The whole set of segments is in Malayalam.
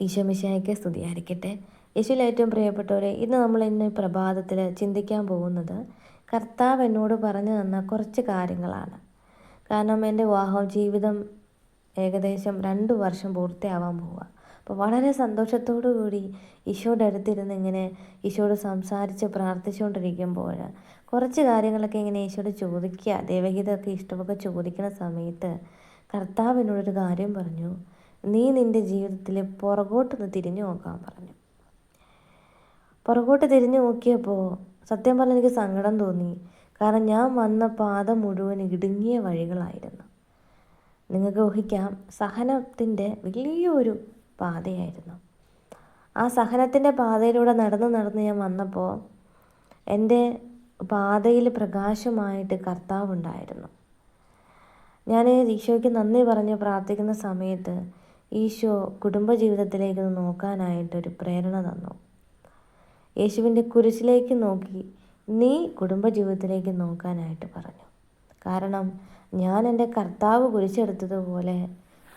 ഈശോമിശായ്ക്ക് സ്തുതിയായിരിക്കട്ടെ. യേശുവിൽ ഏറ്റവും പ്രിയപ്പെട്ടവരെ ഇന്ന് നമ്മൾ ഇന്ന് പ്രഭാതത്തിൽ ചിന്തിക്കാൻ പോകുന്നത് കർത്താവ് എന്നോട് പറഞ്ഞു തന്ന കുറച്ച് കാര്യങ്ങളാണ്. കാരണം എന്റെ വിവാഹം ജീവിതം ഏകദേശം രണ്ട് വർഷം പൂർത്തിയാവാൻ പോവുക. അപ്പോൾ വളരെ സന്തോഷത്തോടു കൂടി ഈശോയുടെ അടുത്തിരുന്ന് ഇങ്ങനെ ഈശോയോട് സംസാരിച്ച് പ്രാർത്ഥിച്ചുകൊണ്ടിരിക്കുമ്പോൾ കുറച്ച് കാര്യങ്ങളൊക്കെ ഇങ്ങനെ ഈശോയോട് ചോദിക്കുക. ദേവഗീതമൊക്കെ ഇഷ്ടമൊക്കെ ചോദിക്കുന്ന സമയത്ത് കർത്താവ് എന്നോടൊരു കാര്യം പറഞ്ഞു. നീ നിന്റെ ജീവിതത്തിൽ പുറകോട്ടൊന്ന് തിരിഞ്ഞു നോക്കാൻ പറഞ്ഞു. പുറകോട്ട് തിരിഞ്ഞു നോക്കിയപ്പോൾ സത്യം പറഞ്ഞാൽ എനിക്ക് സങ്കടം തോന്നി. കാരണം ഞാൻ വന്ന പാത മുഴുവൻ ഇടുങ്ങിയ വഴികളായിരുന്നു. നിങ്ങൾക്ക് ഊഹിക്കാം സഹനത്തിന്റെ വലിയൊരു പാതയായിരുന്നു. ആ സഹനത്തിന്റെ പാതയിലൂടെ നടന്ന് നടന്ന് ഞാൻ വന്നപ്പോൾ എന്റെ പാതയിൽ പ്രകാശമായിട്ട് കർത്താവ് ഉണ്ടായിരുന്നു ഞാൻ ഈശോയ്ക്ക് നന്ദി പറഞ്ഞ് പ്രാർത്ഥിക്കുന്ന സമയത്ത് ഈശോ കുടുംബജീവിതത്തിലേക്ക് നോക്കാനായിട്ടൊരു പ്രേരണ തന്നു. യേശുവിന്റെ കുരിശിലേക്ക് നോക്കി നീ കുടുംബജീവിതത്തിലേക്ക് നോക്കാനായിട്ട് പറഞ്ഞു. കാരണം ഞാൻ എന്റെ കർത്താവ് കുരിശെടുത്തതുപോലെ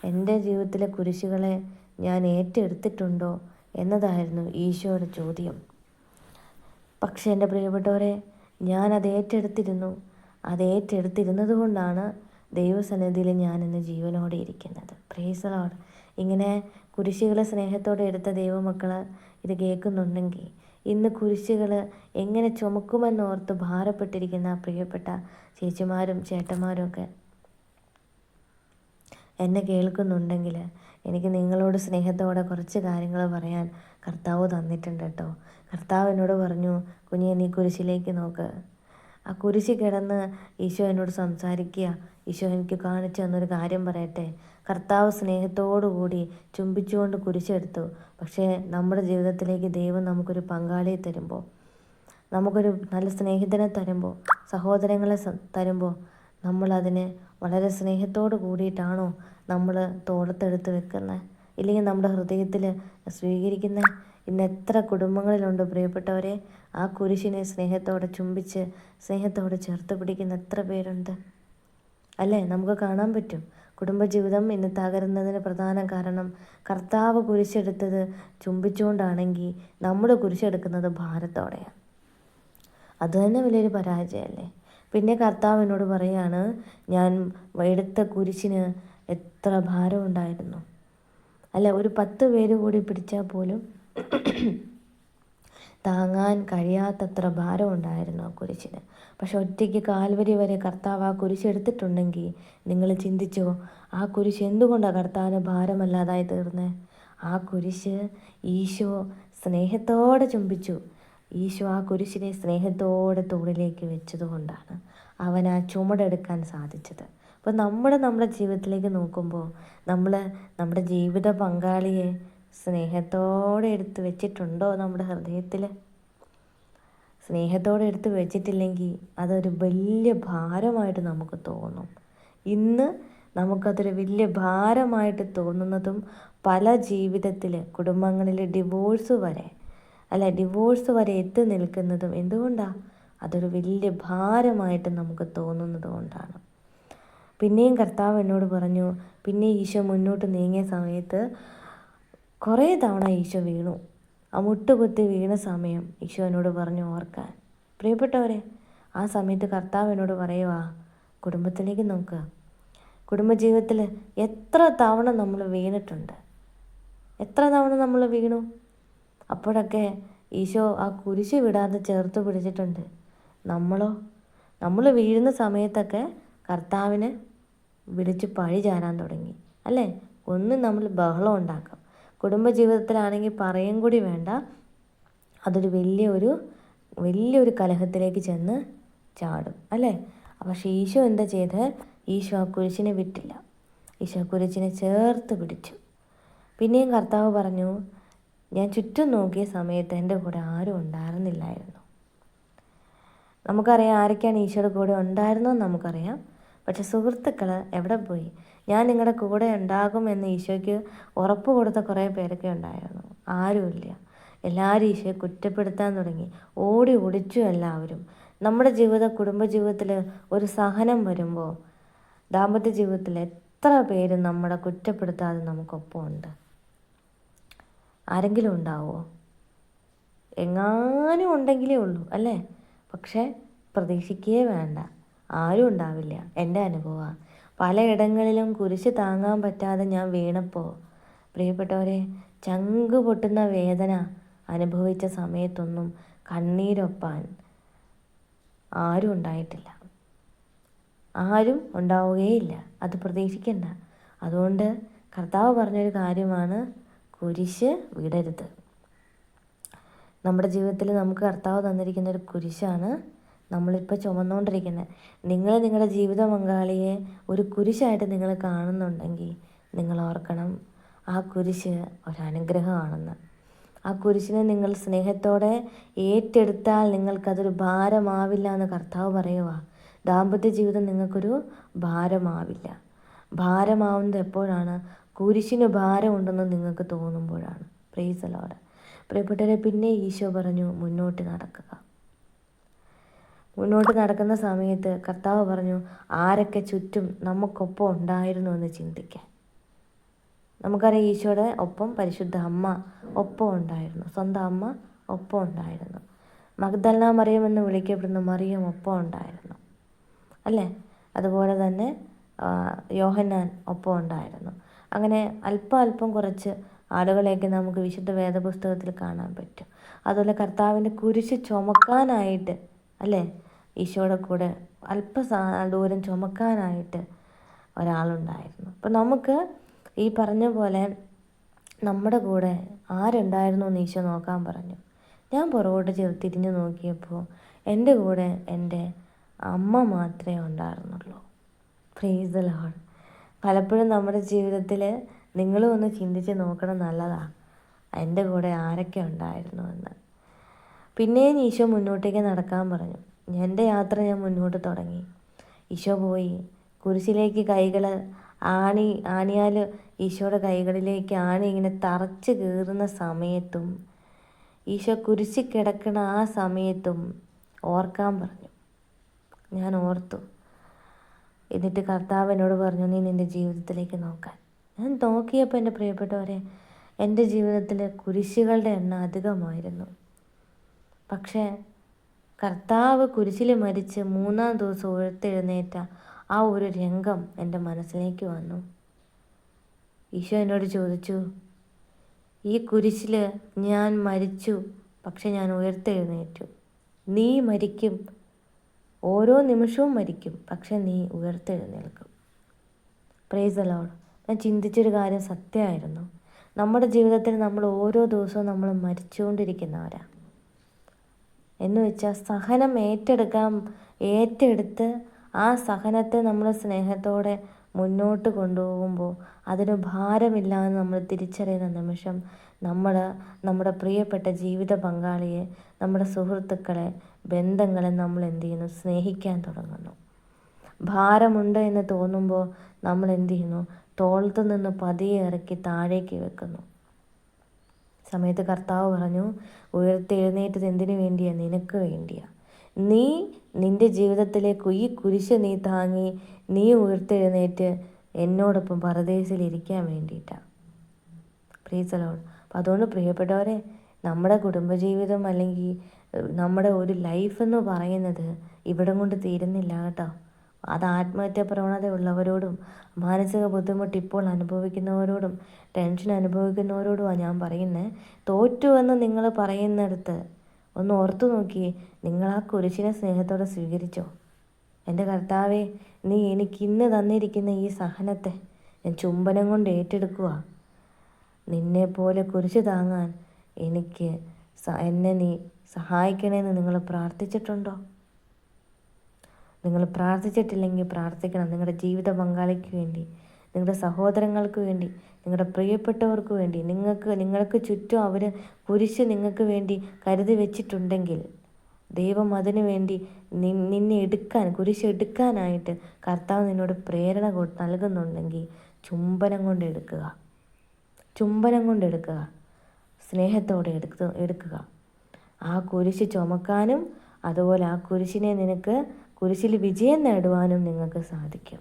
എന്റെ ജീവിതത്തിലെ കുരിശുകളെ ഞാൻ ഏറ്റെടുത്തിട്ടുണ്ടോ എന്നതായിരുന്നു ഈശോയുടെ ചോദ്യം. പക്ഷേ എന്റെ പ്രിയപ്പെട്ടവരെ ഞാൻ അത് ഏറ്റെടുത്തിരുന്നു. അത് ഏറ്റെടുത്തിരുന്നതുകൊണ്ടാണ് ദൈവസന്നിധിയിൽ ഞാൻ ഇന്ന് ജീവനോടെ ഇരിക്കുന്നത്. പ്രേസലോട് ഇങ്ങനെ കുരിശുകളെ സ്നേഹത്തോടെ എടുത്ത ദൈവമക്കൾ ഇത് കേൾക്കുന്നുണ്ടെങ്കിൽ ഇന്ന് കുരിശുകൾ എങ്ങനെ ചുമക്കുമെന്നോർത്ത് ഭാരപ്പെട്ടിരിക്കുന്ന പ്രിയപ്പെട്ട ചേച്ചിമാരും ചേട്ടന്മാരും ഒക്കെ എന്നെ കേൾക്കുന്നുണ്ടെങ്കിൽ എനിക്ക് നിങ്ങളോട് സ്നേഹത്തോടെ കുറച്ച് കാര്യങ്ങൾ പറയാൻ കർത്താവ് തന്നിട്ടുണ്ട് കേട്ടോ. കർത്താവ് എന്നോട് പറഞ്ഞു കുഞ്ഞെ നീ കുരിശിലേക്ക് നോക്ക്. ആ കുരിശി കിടന്ന് ഈശോ എന്നോട് സംസാരിക്കുക. ഈശോ എനിക്ക് കാണിച്ചു തന്നൊരു കാര്യം പറയട്ടെ. കർത്താവ് സ്നേഹത്തോടു കൂടി ചുംബിച്ചുകൊണ്ട് കുരിശെടുത്തു. പക്ഷേ നമ്മുടെ ജീവിതത്തിലേക്ക് ദൈവം നമുക്കൊരു പങ്കാളിയെ തരുമ്പോൾ നമുക്കൊരു നല്ല സ്നേഹിതനെ തരുമ്പോൾ സഹോദരങ്ങളെ തരുമ്പോൾ നമ്മളതിനെ വളരെ സ്നേഹത്തോട് കൂടിയിട്ടാണോ നമ്മൾ തോളത്തെടുത്ത് വെക്കുന്നത്? ഇല്ലെങ്കിൽ നമ്മുടെ ഹൃദയത്തിൽ സ്വീകരിക്കുന്നത് ഇന്ന് എത്ര കുടുംബങ്ങളിലുണ്ട് പ്രിയപ്പെട്ടവരെ. ആ കുരിശിനെ സ്നേഹത്തോടെ ചുംബിച്ച് സ്നേഹത്തോടെ ചേർത്ത് പിടിക്കുന്ന എത്ര പേരുണ്ട്. അല്ലേ? നമുക്ക് കാണാൻ പറ്റും. കുടുംബജീവിതം ഇന്ന് തകരുന്നതിന് പ്രധാന കാരണം കർത്താവ് കുരിശെടുത്തത് ചുംബിച്ചുകൊണ്ടാണെങ്കിൽ നമ്മൾ കുരിശെടുക്കുന്നത് ഭാരത്തോടെയാണ്. അത് തന്നെ വലിയൊരു പരാജയമല്ലേ? പിന്നെ കർത്താവ് എന്നോട് പറയാണ് ഞാൻ എടുത്ത കുരിശിന് എത്ര ഭാരമുണ്ടായിരുന്നു. അല്ല ഒരു പത്ത് പേര് കൂടി പിടിച്ചാൽ പോലും താങ്ങാൻ കഴിയാത്തത്ര ഭാരം ഉണ്ടായിരുന്നു ആ കുരിശിന്. പക്ഷെ ഒറ്റയ്ക്ക് കാൽവരി വരെ കർത്താവ് ആ കുരിശ് എടുത്തിട്ടുണ്ടെങ്കിൽ നിങ്ങൾ ചിന്തിച്ചോ ആ കുരിശ് എന്തുകൊണ്ടാണ് കർത്താവിന് ഭാരമല്ലാതായി തീർന്നേ? ആ കുരിശ് ഈശോ സ്നേഹത്തോടെ ചുംബിച്ചു. ഈശോ ആ കുരിശിനെ സ്നേഹത്തോടെ തോളിലേക്ക് വെച്ചതുകൊണ്ടാണ് അവൻ ആ ചുമടെടുക്കാൻ സാധിച്ചത്. അപ്പോൾ നമ്മൾ നമ്മുടെ ജീവിതത്തിലേക്ക് നോക്കുമ്പോൾ നമ്മൾ നമ്മുടെ ജീവിത പങ്കാളിയെ സ്നേഹത്തോടെ എടുത്ത് വെച്ചിട്ടുണ്ടോ നമ്മുടെ ഹൃദയത്തിൽ? സ്നേഹത്തോടെ എടുത്ത് വെച്ചിട്ടില്ലെങ്കിൽ അതൊരു വലിയ ഭാരമായിട്ട് നമുക്ക് തോന്നും. ഇന്ന് നമുക്കതൊരു വലിയ ഭാരമായിട്ട് തോന്നുന്നതും പല ജീവിതത്തിൽ കുടുംബങ്ങളിൽ ഡിവോഴ്സ് വരെ അല്ല ഡിവോഴ്സ് വരെ എത്തി നിൽക്കുന്നതും എന്തുകൊണ്ടാണ് അതൊരു വലിയ ഭാരമായിട്ട് നമുക്ക് തോന്നുന്നത് കൊണ്ടാണ്. പിന്നെയും കർത്താവ് എന്നോട് പറഞ്ഞു പിന്നെ ഈശോ മുന്നോട്ട് നീങ്ങിയ സമയത്ത് കുറേ തവണ ഈശോ വീണു. ആ മുട്ടുകുത്തി വീണ സമയം ഈശോ എന്നോട് പറഞ്ഞു ഓർക്കാൻ. പ്രിയപ്പെട്ടവരെ ആ സമയത്ത് കർത്താവ് എന്നോട് പറയുവാ കുടുംബത്തിലേക്ക് നോക്കുക കുടുംബജീവിതത്തിൽ എത്ര തവണ നമ്മൾ വീണിട്ടുണ്ട്? എത്ര തവണ നമ്മൾ വീണു? അപ്പോഴൊക്കെ ഈശോ ആ കുരിശ് വിടാതെ ചേർത്ത് പിടിച്ചിട്ടുണ്ട്. നമ്മളോ? നമ്മൾ വീഴുന്ന സമയത്തൊക്കെ കർത്താവിന് വിളിച്ച് പഴി ചാരാൻ തുടങ്ങി. അല്ലേ? ഒന്നും നമ്മൾ ബഹളം ഉണ്ടാക്കാം. കുടുംബജീവിതത്തിലാണെങ്കിൽ പറയും കൂടി വേണ്ട. അതൊരു വലിയ ഒരു വലിയൊരു കലഹത്തിലേക്ക് ചെന്ന് ചാടും അല്ലേ? പക്ഷേ ഈശോ എന്താ ചെയ്ത് ഈശോ ആ കുരിശിനെ വിട്ടില്ല. ഈശോ കുരിശിനെ ചേർത്ത് പിടിച്ചു. പിന്നെയും കർത്താവ് പറഞ്ഞു ഞാൻ ചുറ്റും നോക്കിയ സമയത്ത് എന്റെ കൂടെ ആരും ഉണ്ടായിരുന്നില്ലായിരുന്നു. നമുക്കറിയാം ആരൊക്കെയാണ് ഈശോയുടെ കൂടെ ഉണ്ടായിരുന്നതെന്ന് നമുക്കറിയാം. പക്ഷെ സുഹൃത്തുക്കൾ എവിടെ പോയി? ഞാൻ നിങ്ങളുടെ കൂടെ ഉണ്ടാകുമെന്ന് ഈശോയ്ക്ക് ഉറപ്പ് കൊടുത്ത കുറേ പേരൊക്കെ ഉണ്ടായിരുന്നു. ആരുമില്ല. എല്ലാവരും ഈശോയെ കുറ്റപ്പെടുത്താൻ തുടങ്ങി. ഓടി ഒളിച്ചു എല്ലാവരും. നമ്മുടെ ജീവിത കുടുംബ ജീവിതത്തിൽ ഒരു സഹനം വരുമ്പോൾ ദാമ്പത്യ ജീവിതത്തിൽ എത്ര പേര് നമ്മളെ കുറ്റപ്പെടുത്താതെ നമുക്കൊപ്പം ഉണ്ട്? ആരെങ്കിലും ഉണ്ടാവുമോ എങ്ങാനും ഉണ്ടെങ്കിലേ ഉള്ളൂ അല്ലേ? പക്ഷേ പ്രതീക്ഷിക്കുകയേ വേണ്ട. ആരും ഉണ്ടാവില്ല. എന്റെ അനുഭവമാണ്. പലയിടങ്ങളിലും കുരിശ് താങ്ങാൻ പറ്റാതെ ഞാൻ വീണപ്പോൾ പ്രിയപ്പെട്ടവരെ ചങ്ക് പൊട്ടുന്ന വേദന അനുഭവിച്ച സമയത്തൊന്നും കണ്ണീരൊപ്പാൻ ആരും ഉണ്ടായിട്ടില്ല. ആരും ഉണ്ടാവുകയില്ല. അത് പ്രതീക്ഷിക്കണ്ട. അതുകൊണ്ട് കർത്താവ് പറഞ്ഞൊരു കാര്യമാണ് കുരിശ് വിടരുത്. നമ്മുടെ ജീവിതത്തിൽ നമുക്ക് കർത്താവ് തന്നിരിക്കുന്ന ഒരു കുരിശാണ് നമ്മളിപ്പോൾ ചുമന്നുകൊണ്ടിരിക്കുന്നത് നിങ്ങൾ നിങ്ങളുടെ ജീവിത പങ്കാളിയെ ഒരു കുരിശായിട്ട് നിങ്ങൾ കാണുന്നുണ്ടെങ്കിൽ നിങ്ങൾ ഓർക്കണം ആ കുരിശ് ഒരനുഗ്രഹമാണെന്ന്. ആ കുരിശിനെ നിങ്ങൾ സ്നേഹത്തോടെ ഏറ്റെടുത്താൽ നിങ്ങൾക്കതൊരു ഭാരമാവില്ല എന്ന് കർത്താവ് പറയുക ദാമ്പത്യ ജീവിതം നിങ്ങൾക്കൊരു ഭാരമാവില്ല. ഭാരമാവുന്നത് എപ്പോഴാണ്? കുരിശിന് ഭാരമുണ്ടെന്ന് നിങ്ങൾക്ക് തോന്നുമ്പോഴാണ്. പ്രീസലോട് പ്രിയപ്പെട്ടവരെ പിന്നെ ഈശോ പറഞ്ഞു മുന്നോട്ട് നടക്കുക. മുന്നോട്ട് നടക്കുന്ന സമയത്ത് കർത്താവ് പറഞ്ഞു ആരൊക്കെ ചുറ്റും നമുക്കൊപ്പം ഉണ്ടായിരുന്നു എന്ന് ചിന്തിക്കാൻ. നമുക്കറിയാം ഈശോയുടെ ഒപ്പം പരിശുദ്ധ അമ്മ ഒപ്പം ഉണ്ടായിരുന്നു. സ്വന്തം അമ്മ ഒപ്പം ഉണ്ടായിരുന്നു. മഗ്ദല്ല മറിയം എന്ന് വിളിക്കപ്പെടുന്ന മറിയം ഒപ്പം ഉണ്ടായിരുന്നു. അല്ലേ? അതുപോലെ തന്നെ യോഹന്നാൻ ഒപ്പം ഉണ്ടായിരുന്നു. അങ്ങനെ അല്പം അല്പം കുറച്ച് ആളുകളെയൊക്കെ നമുക്ക് വിശുദ്ധ വേദപുസ്തകത്തിൽ കാണാൻ പറ്റും. അതുപോലെ കർത്താവിന്റെ കുരിശ് ചുമക്കാനായിട്ട് അല്ലേ? ഈശോയുടെ കൂടെ അല്പ ദൂരം ചുമക്കാനായിട്ട് ഒരാളുണ്ടായിരുന്നു. അപ്പം നമുക്ക് ഈ പറഞ്ഞ പോലെ നമ്മുടെ കൂടെ ആരുണ്ടായിരുന്നു എന്ന് ഈശോ നോക്കാൻ പറഞ്ഞു. ഞാൻ പുറകോട്ട് തിരിഞ്ഞു നോക്കിയപ്പോൾ എന്റെ കൂടെ എന്റെ അമ്മ മാത്രമേ ഉണ്ടായിരുന്നുള്ളൂ. ഫ്രീസ് ലോഡ് പലപ്പോഴും നമ്മുടെ ജീവിതത്തിൽ നിങ്ങളും ഒന്ന് ചിന്തിച്ച് നോക്കണം നല്ലതാണ് എന്റെ കൂടെ ആരൊക്കെ ഉണ്ടായിരുന്നു എന്ന്. പിന്നെയും ഈശോ മുന്നോട്ടേക്ക് നടക്കാൻ പറഞ്ഞു. എന്റെ യാത്ര ഞാൻ മുന്നോട്ട് തുടങ്ങി. ഈശോ പോയി. കുരിശിലേക്ക് കൈകൾ ആണി ആണിയാൽ ഈശോയുടെ കൈകളിലേക്ക് ആണി ഇങ്ങനെ തറച്ച് കീറുന്ന സമയത്തും ഈശോ കുരിശി കിടക്കുന്ന ആ സമയത്തും ഓർക്കാൻ പറഞ്ഞു. ഞാൻ ഓർത്തു. എന്നിട്ട് കർത്താവ് എന്നോട് പറഞ്ഞു നീ നിന്റെ ജീവിതത്തിലേക്ക് നോക്കാൻ. ഞാൻ നോക്കിയപ്പോൾ എന്റെ പ്രിയപ്പെട്ടവരെ എന്റെ ജീവിതത്തിലെ കുരിശുകളുടെ എണ്ണം അധികമായിരുന്നു. പക്ഷേ കർത്താവ് കുരിശിൽ മരിച്ച് മൂന്നാം ദിവസം ഉയർത്തെഴുന്നേറ്റ ആ ഒരു രംഗം എന്റെ മനസ്സിലേക്ക് വന്നു. ഈശോ എന്നോട് ചോദിച്ചു ഈ കുരിശിൽ ഞാൻ മരിച്ചു പക്ഷെ ഞാൻ ഉയർത്തെഴുന്നേറ്റു. നീ മരിക്കും ഓരോ നിമിഷവും മരിക്കും പക്ഷെ നീ ഉയർത്തെഴുന്നേൽക്കും. പ്രേസ് അലോഡ് ഞാൻ ചിന്തിച്ചൊരു കാര്യം സത്യമായിരുന്നു. നമ്മുടെ ജീവിതത്തിൽ നമ്മൾ ഓരോ ദിവസവും നമ്മൾ മരിച്ചുകൊണ്ടിരിക്കുന്നവരാണ് എന്ന് വെച്ചാൽ സഹനം ഏറ്റെടുക്കാൻ ഏറ്റെടുത്ത് ആ സഹനത്തെ നമ്മൾ സ്നേഹത്തോടെ മുന്നോട്ട് കൊണ്ടുപോകുമ്പോൾ അതിന് ഭാരമില്ലാന്ന് നമ്മൾ തിരിച്ചറിയുന്ന നിമിഷം നമ്മൾ നമ്മുടെ പ്രിയപ്പെട്ട ജീവിത പങ്കാളിയെ നമ്മുടെ സുഹൃത്തുക്കളെ ബന്ധങ്ങളെ നമ്മൾ എന്ത് ചെയ്യുന്നു? സ്നേഹിക്കാൻ തുടങ്ങുന്നു. ഭാരമുണ്ട് എന്ന് തോന്നുമ്പോൾ നമ്മൾ എന്ത് ചെയ്യുന്നു? തോളത്തു നിന്ന് പതിയെ ഇറക്കി താഴേക്ക് വെക്കുന്നു. സമയത്ത് കർത്താവ് പറഞ്ഞു ഉയർത്തെഴുന്നേറ്റത് എന്തിനു വേണ്ടിയാ? നിനക്ക് വേണ്ടിയാ. നീ നിന്റെ ജീവിതത്തിലേക്ക് ഈ കുരിശ് നീ താങ്ങി നീ ഉയർത്തെഴുന്നേറ്റ് എന്നോടൊപ്പം പരദേശിലിരിക്കാൻ വേണ്ടിയിട്ടാണ് പ്രീസലോൺ അപ്പം അതുകൊണ്ട് പ്രിയപ്പെട്ടവരെ നമ്മുടെ കുടുംബജീവിതം അല്ലെങ്കിൽ നമ്മുടെ ഒരു ലൈഫ് എന്ന് പറയുന്നത് ഇവിടം കൊണ്ട് തീരുന്നില്ല കേട്ടോ. അത് ആത്മഹത്യ പ്രവണത ഉള്ളവരോടും മാനസിക ബുദ്ധിമുട്ട് ഇപ്പോൾ അനുഭവിക്കുന്നവരോടും ടെൻഷൻ അനുഭവിക്കുന്നവരോടുമാണ് ഞാൻ പറയുന്നത് തോറ്റുവെന്ന് നിങ്ങൾ പറയുന്നിടത്ത് ഒന്ന് ഓർത്തു നോക്കി നിങ്ങൾ ആ കുരിശിനെ സ്നേഹത്തോടെ സ്വീകരിച്ചോ? എന്റെ കർത്താവെ നീ എനിക്ക് ഇന്ന് തന്നിരിക്കുന്ന ഈ സഹനത്തെ ഞാൻ ചുംബനം കൊണ്ട് ഏറ്റെടുക്കുക നിന്നെപ്പോലെ കുരിശ് താങ്ങാൻ എനിക്ക് എന്നെ നീ സഹായിക്കണമെന്ന് നിങ്ങൾ പ്രാർത്ഥിച്ചിട്ടുണ്ടോ? നിങ്ങൾ പ്രാർത്ഥിച്ചിട്ടില്ലെങ്കിൽ പ്രാർത്ഥിക്കണം. നിങ്ങളുടെ ജീവിത പങ്കാളിക്ക് വേണ്ടി നിങ്ങളുടെ സഹോദരങ്ങൾക്ക് വേണ്ടി നിങ്ങളുടെ പ്രിയപ്പെട്ടവർക്ക് വേണ്ടി നിങ്ങൾക്ക് നിങ്ങൾക്ക് ചുറ്റും അവർ കുരിശ് നിങ്ങൾക്ക് വേണ്ടി കരുതി വെച്ചിട്ടുണ്ടെങ്കിൽ ദൈവം അതിനു വേണ്ടി നിന്നെ എടുക്കാൻ കുരിശ് എടുക്കാനായിട്ട് കർത്താവ് നിന്നോട് പ്രേരണ നൽകുന്നുണ്ടെങ്കിൽ ചുംബനം കൊണ്ട് എടുക്കുക. ചുംബനം കൊണ്ട് എടുക്കുക. സ്നേഹത്തോടെ എടുത്ത് എടുക്കുക. ആ കുരിശ് ചുമക്കാനും അതുപോലെ ആ കുരിശിനെ നിനക്ക് കുരിശിൽ വിജയം നേടുവാനും നിങ്ങൾക്ക് സാധിക്കും.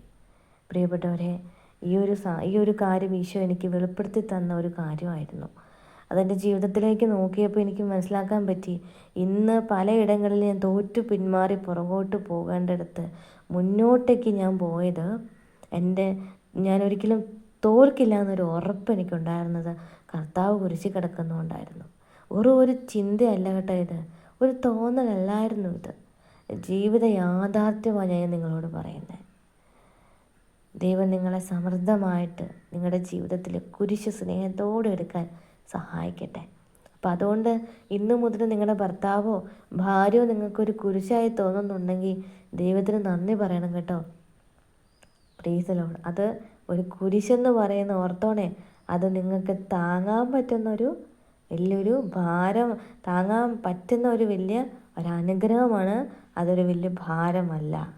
പ്രിയപ്പെട്ടവരെ ഈ ഒരു ഈ ഒരു കാര്യം ഈശോ എനിക്ക് വെളിപ്പെടുത്തി തന്ന ഒരു കാര്യമായിരുന്നു. അതെന്റെ ജീവിതത്തിലേക്ക് നോക്കിയപ്പോൾ എനിക്ക് മനസ്സിലാക്കാൻ പറ്റി. ഇന്ന് പലയിടങ്ങളിൽ ഞാൻ തോറ്റു പിന്മാറി പുറകോട്ട് പോകേണ്ടടുത്ത് മുന്നോട്ടേക്ക് ഞാൻ പോയത് എന്റെ ഞാൻ ഒരിക്കലും തോൽക്കില്ല എന്നൊരു ഉറപ്പ് എനിക്കുണ്ടായിരുന്നത് കർത്താവ് കുരിശി കിടക്കുന്നുണ്ടായിരുന്നു ഒരു ഒരു ചിന്തയല്ല കേട്ടോ ഇത്. ഒരു തോന്നലല്ലായിരുന്നു ഇത്. ജീവിത യാഥാർത്ഥ്യമാണ് ഞാൻ നിങ്ങളോട് പറയുന്നത്. ദൈവം നിങ്ങളെ സമൃദ്ധമായിട്ട് നിങ്ങളുടെ ജീവിതത്തിൽ കുരിശ് സ്നേഹത്തോടെ എടുക്കാൻ സഹായിക്കട്ടെ. അപ്പം അതുകൊണ്ട് ഇന്നു മുതൽ നിങ്ങളുടെ ഭർത്താവോ ഭാര്യയോ നിങ്ങൾക്കൊരു കുരിശായി തോന്നുന്നുണ്ടെങ്കിൽ ദൈവത്തിന് നന്ദി പറയണം കേട്ടോ. പ്രീസലോട് അത് ഒരു കുരിശെന്ന് പറയുന്ന ഓർത്തോണേ അത് നിങ്ങൾക്ക് താങ്ങാൻ പറ്റുന്ന ഒരു വലിയൊരു ഭാരം താങ്ങാൻ പറ്റുന്ന ഒരു വലിയ ഒരനുഗ്രഹമാണ് അതൊരു വലിയ ഭാരമല്ല.